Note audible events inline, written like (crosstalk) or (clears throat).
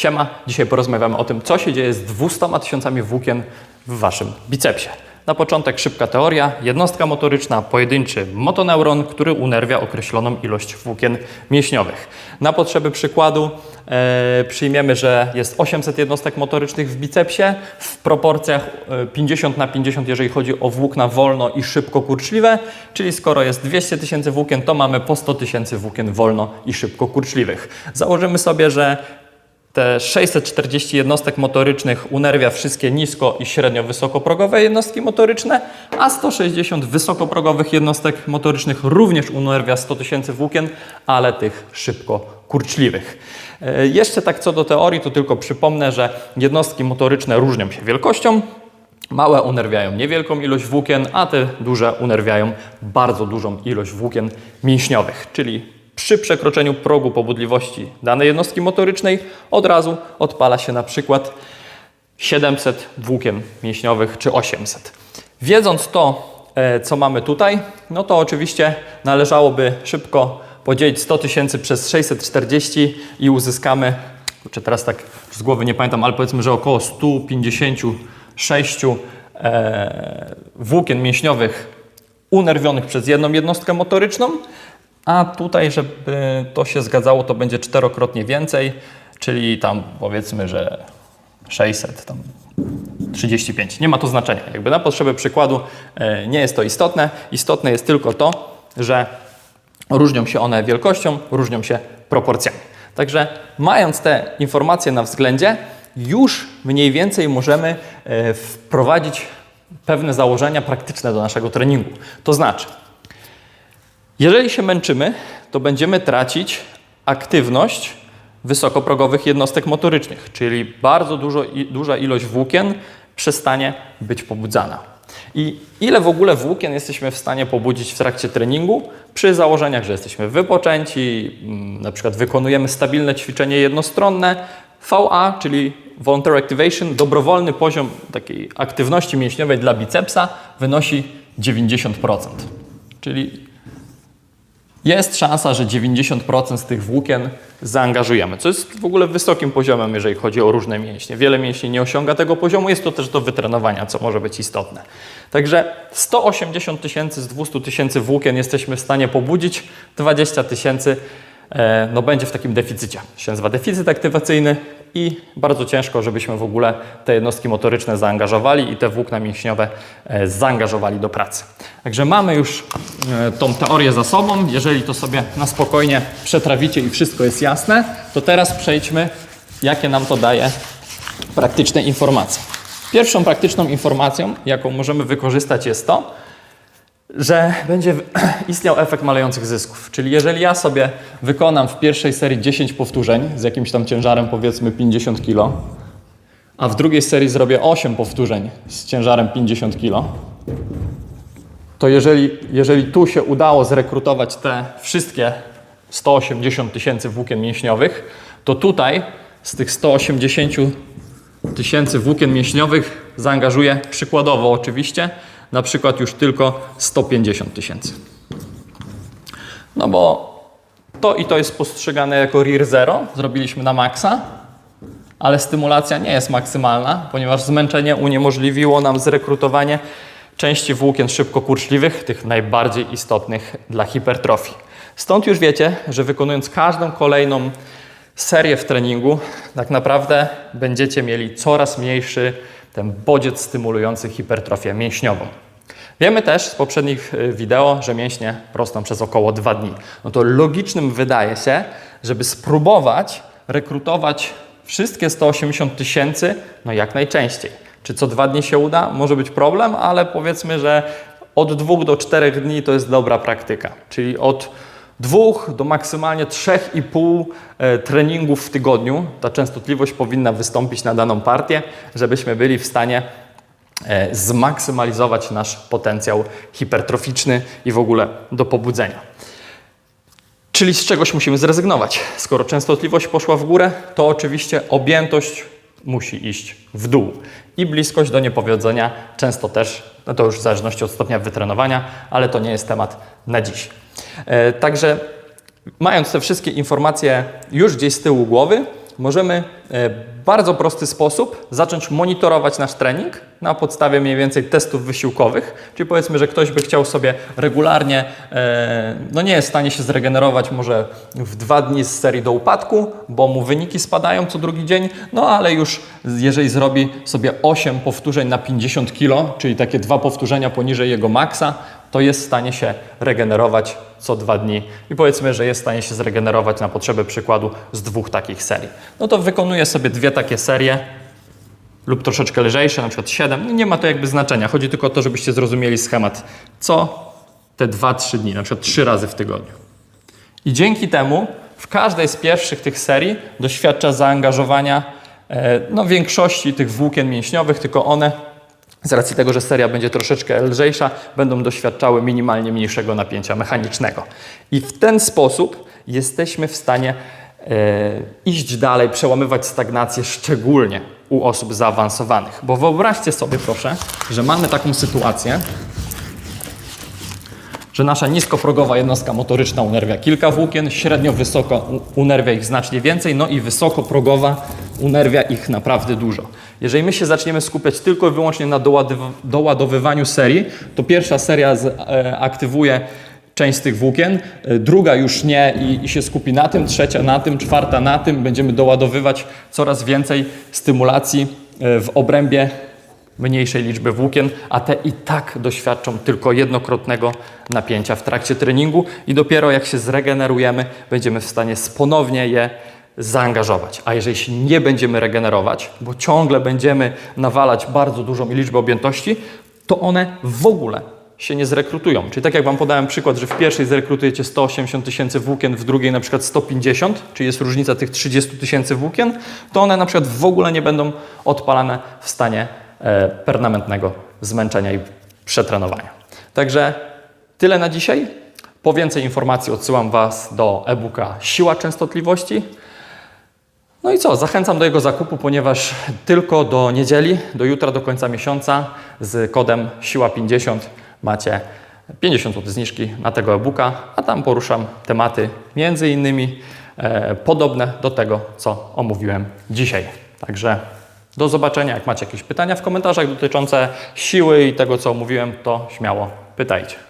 Siema, dzisiaj porozmawiamy o tym, co się dzieje z 200 tysiącami włókien w Waszym bicepsie. Na początek szybka teoria. Jednostka motoryczna, pojedynczy motoneuron, który unerwia określoną ilość włókien mięśniowych. Na potrzeby przykładu e, przyjmiemy, że jest 800 jednostek motorycznych w bicepsie w proporcjach e, 50 na 50, jeżeli chodzi o włókna wolno i szybko kurczliwe, czyli skoro jest 200 tysięcy włókien, to mamy po 100 tysięcy włókien wolno i szybko kurczliwych. Założymy sobie, że te 640 jednostek motorycznych unerwia wszystkie nisko i średnio wysokoprogowe jednostki motoryczne, a 160 wysokoprogowych jednostek motorycznych również unerwia 100 tysięcy włókien, ale tych szybko kurczliwych. E, Jeszcze tak co do teorii, to tylko przypomnę, że jednostki motoryczne różnią się wielkością. Małe unerwiają niewielką ilość włókien, a te duże unerwiają bardzo dużą ilość włókien mięśniowych, czyli przy przekroczeniu progu pobudliwości danej jednostki motorycznej od razu odpala się na przykład 700 włókien mięśniowych czy 800. Wiedząc to, e, co mamy tutaj, no to oczywiście należałoby szybko podzielić 100 tysięcy przez 640 i uzyskamy, czy teraz tak z głowy nie pamiętam, ale powiedzmy, że około 156 e, włókien mięśniowych unerwionych przez jedną jednostkę motoryczną, a tutaj, żeby to się zgadzało, to będzie czterokrotnie więcej, czyli tam powiedzmy, że 600, tam 35. Nie ma to znaczenia. Jakby na potrzeby przykładu e, nie jest to istotne. Istotne jest tylko to, że różnią się one wielkością, różnią się proporcjami. Także mając te informacje na względzie, już mniej więcej możemy e, wprowadzić pewne założenia praktyczne do naszego treningu. To znaczy, jeżeli się męczymy, to będziemy tracić aktywność wysokoprogowych jednostek motorycznych, czyli bardzo dużo, duża ilość włókien przestanie być pobudzana. I ile w ogóle włókien jesteśmy w stanie pobudzić w trakcie treningu przy założeniach, że jesteśmy wypoczęci, mm, na przykład wykonujemy stabilne ćwiczenie jednostronne, VA, czyli Voluntary Activation, dobrowolny poziom takiej aktywności mięśniowej dla bicepsa wynosi 90%. Czyli jest szansa, że 90% z tych włókien zaangażujemy, co jest w ogóle wysokim poziomem, jeżeli chodzi o różne mięśnie. Wiele mięśni nie osiąga tego poziomu, jest to też do wytrenowania, co może być istotne. Także 180 tysięcy z 200 tysięcy włókien jesteśmy w stanie pobudzić, 20 tysięcy e, no, będzie w takim deficycie. Się nazywa deficyt aktywacyjny i bardzo ciężko, żebyśmy w ogóle te jednostki motoryczne zaangażowali i te włókna mięśniowe e, zaangażowali do pracy. Także mamy już e, tą teorię za sobą. Jeżeli to sobie na spokojnie przetrawicie i wszystko jest jasne, to teraz przejdźmy, jakie nam to daje praktyczne informacje. Pierwszą praktyczną informacją, jaką możemy wykorzystać jest to, że będzie (clears throat) istniał efekt malejących zysków. Czyli jeżeli ja sobie wykonam w pierwszej serii 10 powtórzeń z jakimś tam ciężarem powiedzmy 50 kg, a w drugiej serii zrobię 8 powtórzeń z ciężarem 50 kg, to jeżeli, jeżeli tu się udało zrekrutować te wszystkie 180 tysięcy włókien mięśniowych, to tutaj z tych 180 tysięcy włókien mięśniowych zaangażuję przykładowo oczywiście na przykład już tylko 150 tysięcy. No bo to i to jest postrzegane jako RIR 0, zrobiliśmy na maksa, ale stymulacja nie jest maksymalna, ponieważ zmęczenie uniemożliwiło nam zrekrutowanie części włókien szybko kurczliwych, tych najbardziej istotnych dla hipertrofii. Stąd już wiecie, że wykonując każdą kolejną serię w treningu, tak naprawdę będziecie mieli coraz mniejszy ten bodziec stymulujący hipertrofię mięśniową. Wiemy też z poprzednich y, wideo, że mięśnie rosną przez około 2 dni. No to logicznym wydaje się, żeby spróbować rekrutować wszystkie 180 tysięcy, no jak najczęściej. Czy co dwa dni się uda? Może być problem, ale powiedzmy, że od dwóch do czterech dni to jest dobra praktyka. Czyli od dwóch do maksymalnie trzech i pół e, treningów w tygodniu ta częstotliwość powinna wystąpić na daną partię, żebyśmy byli w stanie e, zmaksymalizować nasz potencjał hipertroficzny i w ogóle do pobudzenia. Czyli z czegoś musimy zrezygnować. Skoro częstotliwość poszła w górę, to oczywiście objętość musi iść w dół. I bliskość do niepowodzenia często też, no to już w zależności od stopnia wytrenowania, ale to nie jest temat na dziś. E, także mając te wszystkie informacje już gdzieś z tyłu głowy, możemy e, w bardzo prosty sposób zacząć monitorować nasz trening na podstawie mniej więcej testów wysiłkowych. Czyli powiedzmy, że ktoś by chciał sobie regularnie, e, no nie jest w stanie się zregenerować może w dwa dni z serii do upadku, bo mu wyniki spadają co drugi dzień, no ale już jeżeli zrobi sobie 8 powtórzeń na 50 kg, czyli takie dwa powtórzenia poniżej jego maksa, to jest w stanie się regenerować co dwa dni i powiedzmy, że jest w stanie się zregenerować na potrzeby przykładu z dwóch takich serii. No to wykonuje sobie dwie takie serie lub troszeczkę lżejsze, na przykład 7. Nie ma to jakby znaczenia. Chodzi tylko o to, żebyście zrozumieli schemat. Co te 2-3 dni, na przykład 3 razy w tygodniu. I dzięki temu w każdej z pierwszych tych serii doświadcza zaangażowania e, no, większości tych włókien mięśniowych, tylko one z racji tego, że seria będzie troszeczkę lżejsza, będą doświadczały minimalnie mniejszego napięcia mechanicznego. I w ten sposób jesteśmy w stanie e, iść dalej, przełamywać stagnację, szczególnie u osób zaawansowanych. Bo wyobraźcie sobie, proszę, że mamy taką sytuację, że nasza niskoprogowa jednostka motoryczna unerwia kilka włókien, średnio wysoko unerwia ich znacznie więcej, no i wysokoprogowa unerwia ich naprawdę dużo. Jeżeli my się zaczniemy skupiać tylko i wyłącznie na doładowywaniu serii, to pierwsza seria e, aktywuje część z tych włókien, e, druga już nie i, i się skupi na tym, trzecia na tym, czwarta na tym. Będziemy doładowywać coraz więcej stymulacji e, w obrębie mniejszej liczby włókien, a te i tak doświadczą tylko jednokrotnego napięcia w trakcie treningu i dopiero jak się zregenerujemy, będziemy w stanie ponownie je zaangażować. A jeżeli się nie będziemy regenerować, bo ciągle będziemy nawalać bardzo dużą liczbę objętości, to one w ogóle się nie zrekrutują. Czyli tak jak Wam podałem przykład, że w pierwszej zrekrutujecie 180 tysięcy włókien, w drugiej na przykład 150, czyli jest różnica tych 30 tysięcy włókien, to one na przykład w ogóle nie będą odpalane w stanie e, permanentnego zmęczenia i przetrenowania. Także tyle na dzisiaj. Po więcej informacji odsyłam Was do e-booka Siła Częstotliwości. No i co? Zachęcam do jego zakupu, ponieważ tylko do niedzieli, do jutra, do końca miesiąca z kodem Siła50 macie 50 zł zniżki na tego e-booka, a tam poruszam tematy między innymi e, podobne do tego, co omówiłem dzisiaj. Także do zobaczenia. Jak macie jakieś pytania w komentarzach dotyczące siły i tego, co omówiłem, to śmiało pytajcie.